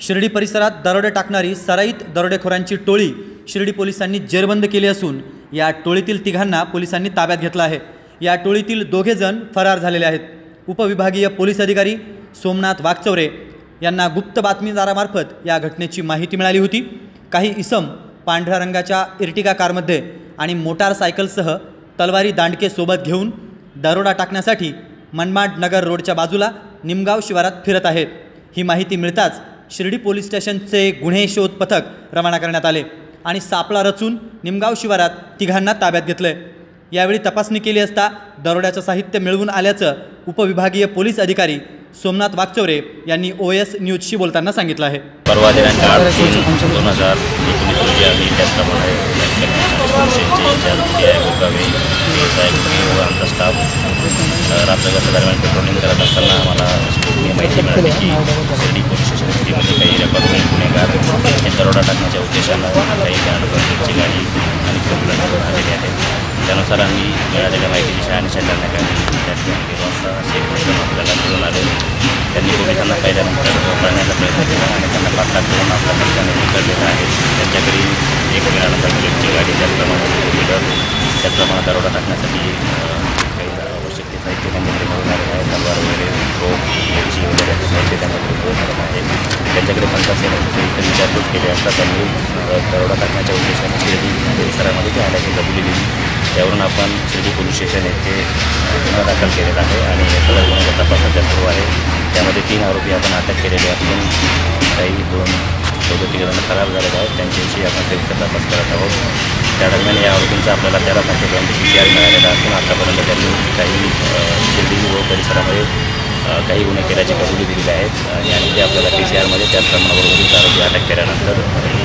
शिर्डी परिसरात दरोडे टाकणारी सराईत दरोडेखोरांची टोळी शिर्डी पोलिसांनी जेरबंद केली असून या टोळीतील तिघांना पोलिसांनी ताब्यात घेतलं आहे. या टोळीतील दोघे जण फरार झालेले आहेत. उपविभागीय पोलीस अधिकारी सोमनाथ वागचौरे यांना गुप्त बातमीदारामार्फत या घटनेची माहिती मिळाली होती. काही इसम पांढऱ्या रंगाच्या इर्टिगा कारमध्ये आणि मोटारसायकलसह तलवारी दांडके सोबत घेऊन दरोडा टाकण्यासाठी मनमाड नगर रोडच्या बाजूला निमगाव शिवारात फिरत आहेत. ही माहिती मिळताच शिर्डी पोलीस स्टेशनचे गुन्हे शोध पथक रवाना करण्यात आले आणि सापळा रचून निमगाव शिवारात तिघांना ताब्यात घेतलंय. यावेळी तपासणी केली असता दरोड्याचं साहित्य मिळवून आल्याचं उपविभागीय पोलीस अधिकारी सोमनाथ वागचौरे यांनी ओ एस न्यूजशी बोलताना सांगितलं आहे. परवा दिनांक आठ दोन हजार एकोणीस रोजी आम्ही त्याचप्रमाणे आमचा स्टाफ रात्रगाच्या दरम्यान पेट्रोलिंग करत असताना की शिर्डी पोलीस स्टेशन काही रेकॉर्ड गुन्हेगार हे दरोडा टाकण्याच्या उद्देशानं काही त्यानुसारची गाडी आणि फोर आलेली आहे त्यानुसार आम्ही मिळालेल्या माहितीच्या शहानिशा करण्यात आली. त्या ठिकाणी गेलो असता आपल्याला मिळून आले. त्यांनी पोलिसांना पाहिल्यानंतर पळण्याचा प्रयत्न केला आणि त्यांना पाठलाग करून आपल्या पक्षाने उतरलेला आहे. त्यांच्याकडे एक मिळाला गाडी त्याचप्रमाणे टू व्हीलर त्याचप्रमाणे दरोडा टाकण्यासाठी त्यांच्याकडे पंचायत सेनेची विचारपूस केली असता त्यांनी दरोडा टाकण्याच्या उद्देशाने शिर्डी परिसरामध्ये ती आल्याची कबुली दिली त्यावरून आपण शिर्डी पोलीस स्टेशन येथे गुन्हा दाखल केलेला आहे आणि या सगळ्या गुन्ह्याचा तपास सध्या सुरू आहे. त्यामध्ये तीन आरोपी आपण अटक केलेले असून काही दोन चौदा तिघ जण झालेले आहेत. त्यांच्याविषयी आपण सविस्तर तपास करत आहोत. त्या दरम्यान या आरोपींचा आपल्याला तेरा तारखेपर्यंत पी सी आर मिळालेला असून आतापर्यंत त्यांनी काही शिर्डी व परिसरामध्ये काही गुन्हे केल्याची कबुली दिलेली आहेत. आणि ते आपल्याला टी सी आरमध्ये त्याच आरोपी अटक केल्यानंतर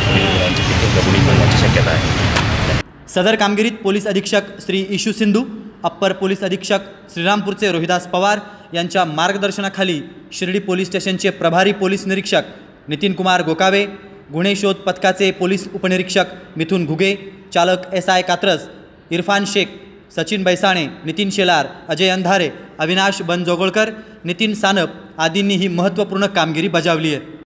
गुन्ह्यांची देखील कबुली मिळण्याची शक्यता आहे. सदर कामगिरीत पोलीस अधीक्षक श्री इशू सिंधू अप्पर पोलीस अधीक्षक श्रीरामपूरचे रोहिदास पवार यांच्या मार्गदर्शनाखाली शिर्डी पोलीस स्टेशनचे प्रभारी पोलीस निरीक्षक नितीन कुमार गोकावे गुन्हे शोध पथकाचे पोलीस उपनिरीक्षक मिथुन घुगे चालक एस आय कात्रस इरफान शेख सचिन बैसाणे नितीन शेलार अजय अंधारे अविनाश बनजोगळकर नितीन सानप आदींनी ही महत्त्वपूर्ण कामगिरी बजावली आहे.